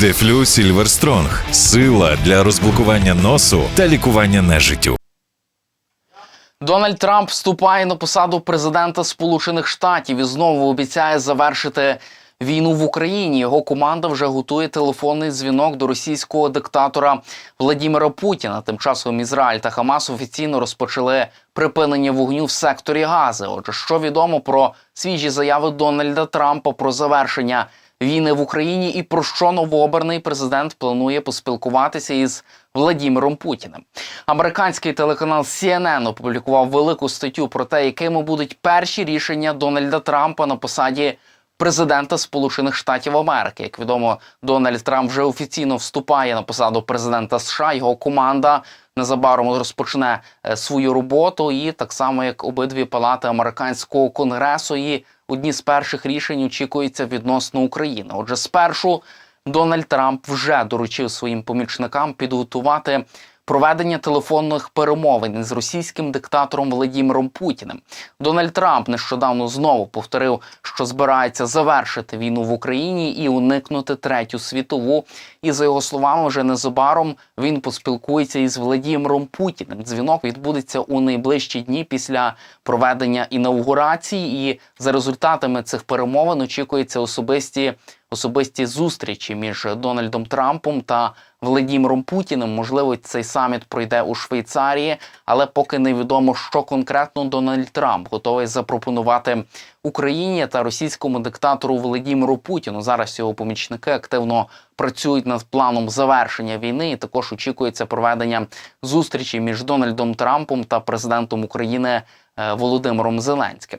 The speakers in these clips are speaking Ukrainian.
Дефлю Сільверстронг сила для розблокування носу та лікування нежиттю. Дональд Трамп вступає на посаду президента Сполучених Штатів і знову обіцяє завершити війну в Україні. Його команда вже готує телефонний дзвінок до російського диктатора Владімира Путіна. Тим часом Ізраїль та Хамас офіційно розпочали припинення вогню в секторі Гази. Отже, що відомо про свіжі заяви Дональда Трампа про завершення війни в Україні і про що новообраний президент планує поспілкуватися із Владіміром Путіним. Американський телеканал CNN опублікував велику статтю про те, якими будуть перші рішення Дональда Трампа на посаді президента Сполучених Штатів Америки. Як відомо, Дональд Трамп вже офіційно вступає на посаду президента США. Його команда незабаром розпочне е, свою роботу, і так само як обидві палати американського конгресу. І одні з перших рішень очікується відносно України. Отже, спершу Дональд Трамп вже доручив своїм помічникам підготувати проведення телефонних перемовин з російським диктатором Владіміром Путіним. Дональд Трамп нещодавно знову повторив, що збирається завершити війну в Україні і уникнути третю світову. І за його словами, вже незабаром він поспілкується із Владіміром Путіним. Дзвінок відбудеться у найближчі дні після проведення інаугурації. І за результатами цих перемовин очікується особисті особисті зустрічі між Дональдом Трампом та Владіміром Путіним. Можливо, цей саміт пройде у Швейцарії, але поки невідомо, що конкретно Дональд Трамп готовий запропонувати Україні та російському диктатору Володимиру Путіну. Зараз його помічники активно працюють над планом завершення війни. І також очікується проведення зустрічі між Дональдом Трампом та президентом України. Е, Володимиром Зеленським.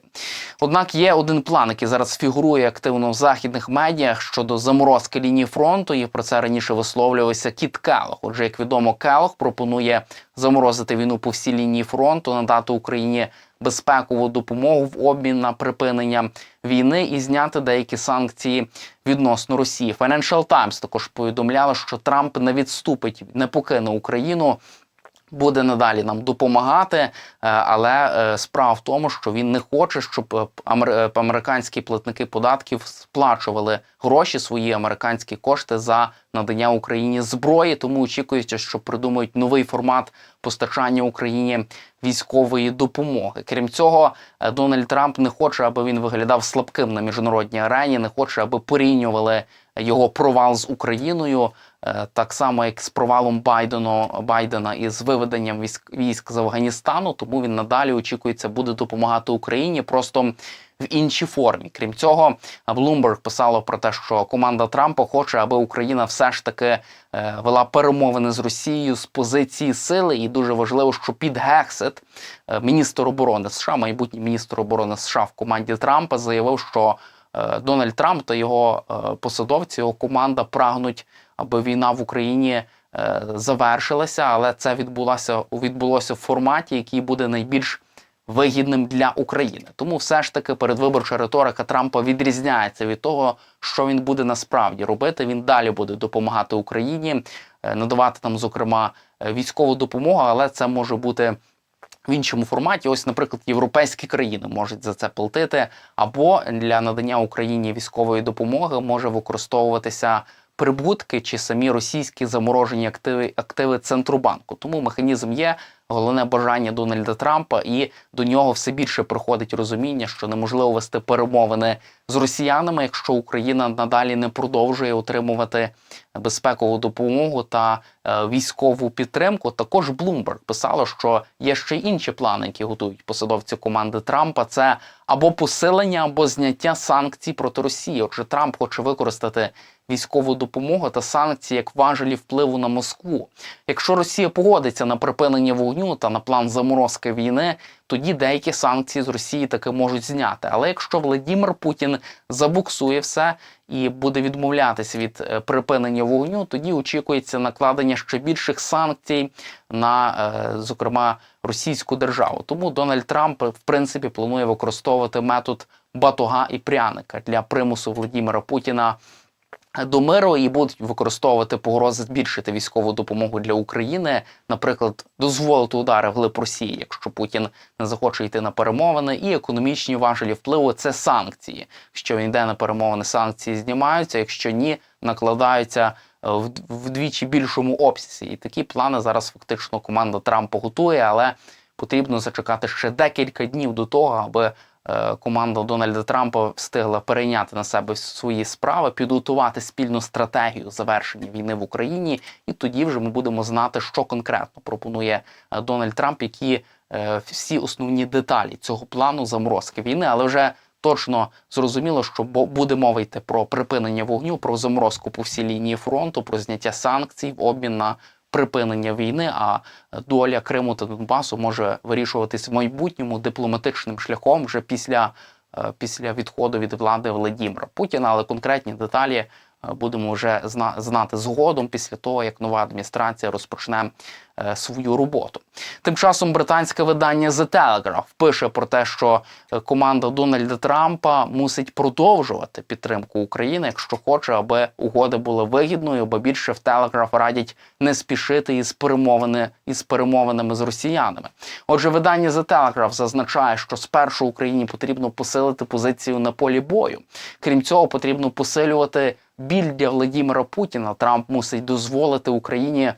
Однак є один план, який зараз фігурує активно в західних медіях щодо заморозки лінії фронту. І про це раніше висловлювався Кіт Келлог. Отже, як відомо, Келлог пропонує заморозити війну по всій лінії фронту, надати Україні безпекову допомогу в обмін на припинення війни і зняти деякі санкції відносно Росії. Financial Times також повідомляла, що Трамп не відступить, не покине Україну. Буде надалі нам допомагати, е, але е, справа в тому, що він не хоче, щоб е, американські платники податків сплачували гроші свої американські кошти за надання Україні зброї. Тому очікується, що придумають новий формат постачання Україні військової допомоги. Крім цього, Дональд Трамп не хоче, аби він виглядав слабким на міжнародній арені, не хоче, аби порівнювали його провал з Україною. Е, Так само, як з провалом Байдену Байдена із виведенням військ військ з Афганістану, тому він надалі очікується буде допомагати Україні просто в іншій формі. Крім цього, Bloomberg писало про те, що команда Трампа хоче, аби Україна все ж таки е, вела перемовини з Росією з позиції сили, і дуже важливо, що під Гексит е, міністр оборони США, майбутній міністр оборони США в команді Трампа заявив, що Дональд Трамп та його е, посадовці, його команда прагнуть, аби війна в Україні е, завершилася, але це відбулося відбулося в форматі, який буде найбільш вигідним для України. Тому все ж таки передвиборча риторика Трампа відрізняється від того, що він буде насправді робити. Він далі буде допомагати Україні, е, надавати там, зокрема, е, військову допомогу, але це може бути. В іншому форматі, ось, наприклад, європейські країни можуть за це платити, або для надання Україні військової допомоги може використовуватися прибутки чи самі російські заморожені активи активи центробанку. Тому механізм є. Головне бажання Дональда Трампа, і до нього все більше приходить розуміння, що неможливо вести перемовини з росіянами, якщо Україна надалі не продовжує отримувати безпекову допомогу та е, військову підтримку. Також Bloomberg писало, що є ще інші плани, які готують посадовці команди Трампа. Це або посилення, або зняття санкцій проти Росії. Отже, Трамп хоче використати військову допомогу та санкції як важелі впливу на Москву. Якщо Росія погодиться на припинення вогню та на план заморозки війни, тоді деякі санкції з Росії таки можуть зняти. Але якщо Владимир Путін забуксує все і буде відмовлятися від е, припинення вогню, тоді очікується накладення ще більших санкцій на, е, зокрема, російську державу. Тому Дональд Трамп в принципі планує використовувати метод батога і пряника для примусу Владимира Путіна до миру і будуть використовувати погрози збільшити військову допомогу для України, наприклад, дозволити удари вглиб Росії, якщо Путін не захоче йти на перемовини, і економічні важелі впливу це санкції. Якщо він йде на перемовини, санкції знімаються. Якщо ні, накладаються е, вдвічі більшому обсязі. І такі плани зараз фактично команда Трампа готує, але потрібно зачекати ще декілька днів до того, аби команда Дональда Трампа встигла перейняти на себе свої справи, підготувати спільну стратегію завершення війни в Україні, і тоді вже ми будемо знати, що конкретно пропонує е, Дональд Трамп, які е, всі основні деталі цього плану заморозки війни, але вже. Точно зрозуміло, що буде мова йти про припинення вогню, про заморозку по всій лінії фронту, про зняття санкцій в обмін на припинення війни. А доля Криму та Донбасу може вирішуватись в майбутньому дипломатичним шляхом вже після, е, після відходу від влади Володимира Путіна. Але конкретні деталі е, будемо вже знати згодом після того, як нова адміністрація розпочне свою роботу. Тим часом британське видання The Telegraph пише про те, що е, команда Дональда Трампа мусить продовжувати підтримку України, якщо хоче, аби угода була вигідною, бо більше в Телеграф радять не спішити із перемовини із перемовинами з росіянами. Отже, видання The Telegraph зазначає, що спершу Україні потрібно посилити позицію на полі бою. Крім цього, потрібно посилювати біль для Владімира Путіна. Трамп мусить дозволити Україні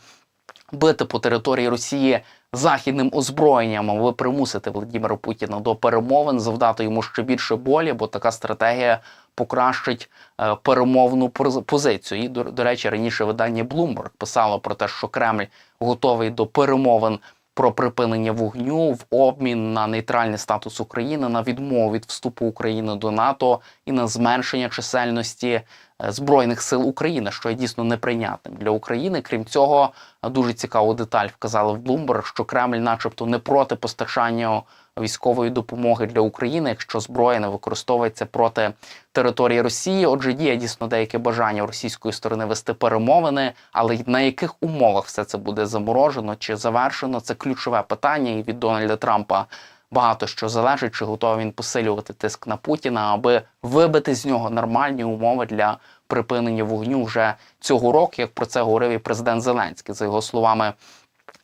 бити по території Росії західним озброєнням, аби примусити Володимира Путіна до перемовин, завдати йому ще більше болі, бо така стратегія покращить е, перемовну позицію. І до, до речі, раніше видання Bloomberg писало про те, що Кремль готовий до перемовин. Про припинення вогню в обмін на нейтральний статус України, на відмову від вступу України до НАТО і на зменшення чисельності збройних сил України, що є дійсно неприйнятним для України. Крім цього, дуже цікаву деталь вказали в Bloomberg, що Кремль, начебто, не проти постачання військової допомоги для України, якщо зброя не використовується проти території Росії. Отже, є дійсно деяке бажання російської сторони вести перемовини, але на яких умовах все це буде заморожено чи завершено, це ключове питання. І від Дональда Трампа багато що залежить, чи готовий він посилювати тиск на Путіна, аби вибити з нього нормальні умови для припинення вогню вже цього року, як про це говорив і президент Зеленський. За його словами,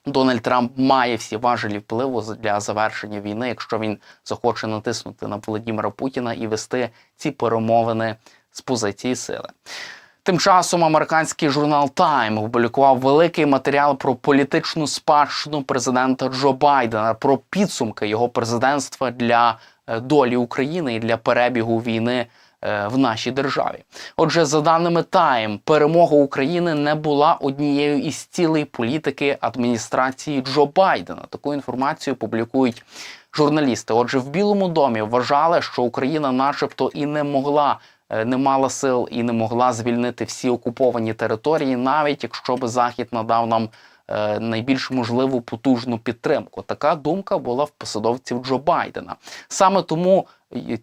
Дональд Трамп має всі важелі впливу для завершення війни, якщо він захоче натиснути на Володимира Путіна і вести ці перемовини з позиції сили. Тим часом американський журнал Time опублікував великий матеріал про політичну спадщину президента Джо Байдена, про підсумки його президентства для е, долі України і для перебігу війни е, в нашій державі. Отже, за даними Time, перемога України не була однією із цілей політики адміністрації Джо Байдена. Таку інформацію публікують журналісти. Отже, в Білому домі вважали, що Україна, начебто, і не могла. Е, Не мала сил і не могла звільнити всі окуповані території, навіть якщо би Захід надав нам е, найбільш можливу потужну підтримку. Така думка була в посадовців Джо Байдена. Саме тому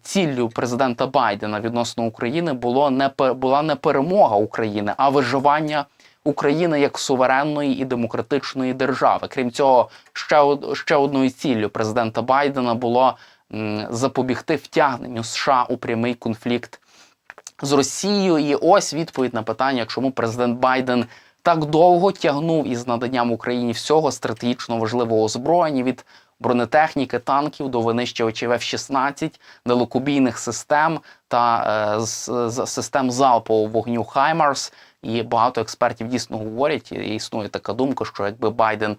ціллю президента Байдена відносно України було не була не перемога України, а виживання України як суверенної і демократичної держави. Крім цього, ще, ще одною ціллю президента Байдена було запобігти втягненню США у прямий конфлікт з Росією. І ось відповідь на питання, чому президент Байден так довго тягнув із наданням Україні всього стратегічно важливого озброєння від бронетехніки, танків до винищувачів F-16, далекобійних систем та е, з, з- систем залпового вогню Хаймарс. І багато експертів дійсно говорять, і існує така думка, що якби Байден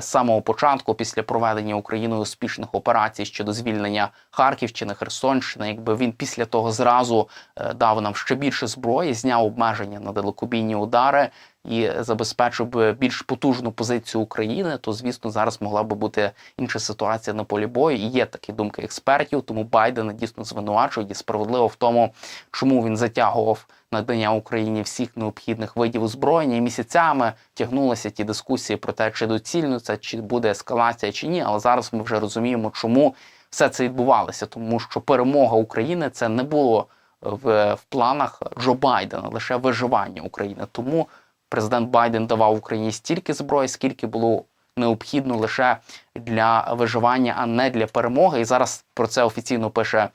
з самого початку, після проведення Україною успішних операцій щодо звільнення Харківщини, Херсонщини, якби він після того зразу е, дав нам ще більше зброї, зняв обмеження на далекобійні удари і забезпечив би більш потужну позицію України, то звісно зараз могла би бути інша ситуація на полі бою. І є такі думки експертів. Тому Байдена дійсно звинувачують і справедливо в тому, чому він затягував надання Україні всіх необхідних видів озброєння. І місяцями тягнулися ті дискусії про те, чи доцільно це, чи буде ескалація, чи ні. Але зараз ми вже розуміємо, чому все це відбувалося, тому що перемога України це не було в, в планах Джо Байдена, лише виживання України. Тому президент Байден давав Україні стільки зброї, скільки було необхідно лише для виживання, а не для перемоги. І зараз про це офіційно пише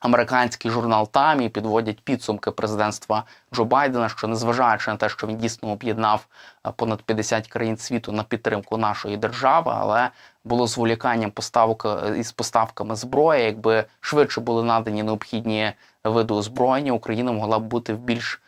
американський журнал Таймі підводять підсумки президентства Джо Байдена, що незважаючи на те, що він дійсно об'єднав е, понад 50 країн світу на підтримку нашої держави, але було зволіканням поставок е, із поставками зброї. Якби швидше були надані необхідні види озброєння, Україна могла б бути в більш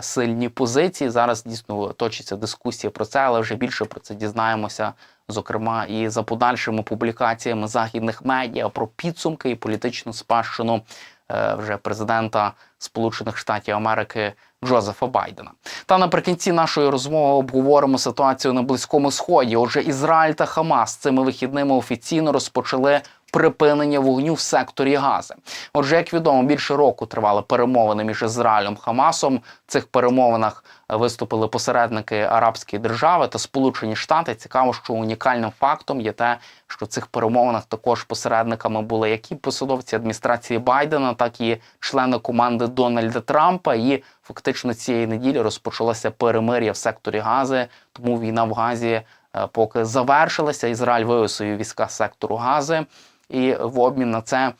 сильні позиції. Зараз дійсно точиться дискусія про це, але вже більше про це дізнаємося, зокрема, і за подальшими публікаціями західних медіа про підсумки і політичну спадщину е, вже президента Сполучених Штатів Америки Джозефа Байдена. Та наприкінці нашої розмови обговоримо ситуацію на Близькому Сході. Отже, Ізраїль та Хамас цими вихідними офіційно розпочали припинення вогню в секторі Гази. Отже, як відомо, більше року тривали перемовини між Ізраїлем та Хамасом. В цих перемовинах виступили посередники Арабської держави та Сполучені Штати. Цікаво, що унікальним фактом є те, що в цих перемовинах також посередниками були як і посадовці адміністрації Байдена, так і члени команди Дональда Трампа. І фактично цієї неділі розпочалося перемир'я в секторі Гази. Тому війна в Газі е, поки завершилася. Ізраїль вивів свої війська з сектору Гази, і в обмін на це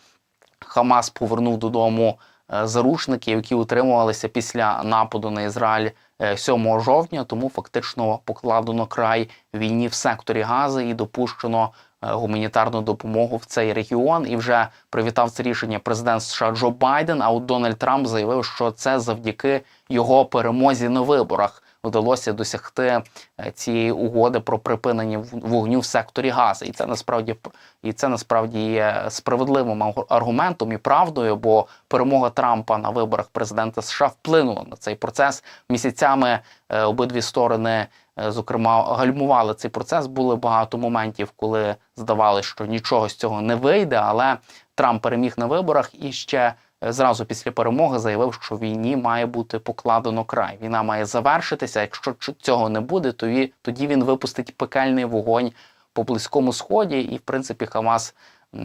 Хамас повернув додому е, заручників, які утримувалися після нападу на Ізраїль е, 7 жовтня. Тому фактично покладено край війні в секторі Гази і допущено е, гуманітарну допомогу в цей регіон. І вже привітав це рішення президент США Джо Байден. А от Дональд Трамп заявив, що це завдяки його перемозі на виборах. Вдалося досягти е, цієї угоди про припинення вогню в секторі Гази, і це насправді і це насправді є справедливим аргументом і правдою, бо перемога Трампа на виборах президента США вплинула на цей процес. Місяцями е, обидві сторони, е, зокрема, гальмували цей процес. Були багато моментів, коли здавалося, що нічого з цього не вийде, але Трамп переміг на виборах і ще зразу після перемоги заявив, що війні має бути покладено край. Війна має завершитися. Якщо цього не буде, то тоді він випустить пекельний вогонь по близькому сході, і в принципі Хамас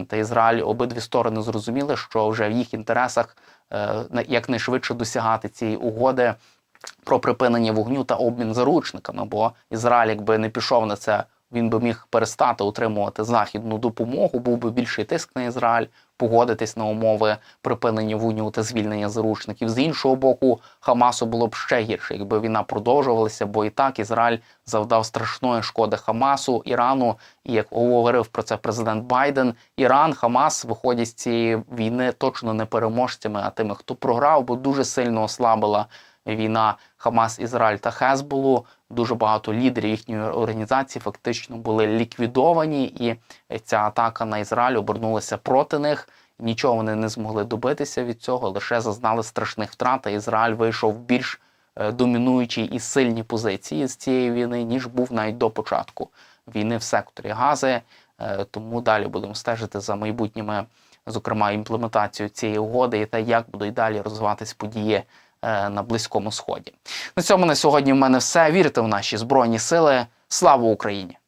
та Ізраїль обидві сторони зрозуміли, що вже в їх інтересах е, якнайшвидше досягати цієї угоди про припинення вогню та обмін заручниками. Бо Ізраїль, якби не пішов на це, він би міг перестати отримувати західну допомогу, був би більший тиск на Ізраїль, погодитись на умови припинення вогню та звільнення заручників. З іншого боку, Хамасу було б ще гірше, якби війна продовжувалася, бо і так Ізраїль завдав страшної шкоди Хамасу, Ірану. І як говорив про це президент Байден, Іран, Хамас виходять з цієї війни точно не переможцями, а тими, хто програв, бо дуже сильно ослабила війна Хамас, Ізраїль та Хезболу. Дуже багато лідерів їхньої організації фактично були ліквідовані, і ця атака на Ізраїль обернулася проти них. Нічого вони не змогли добитися від цього, лише зазнали страшних втрат. а Ізраїль вийшов в більш е, домінуючій і сильні позиції з цієї війни, ніж був навіть до початку війни в секторі Гази. Е, Тому далі будемо стежити за майбутніми, зокрема, імплементацією цієї угоди і те, як будуть далі розвиватись події на Близькому Сході. На цьому на сьогодні в мене все. Вірте в наші збройні сили. Слава Україні!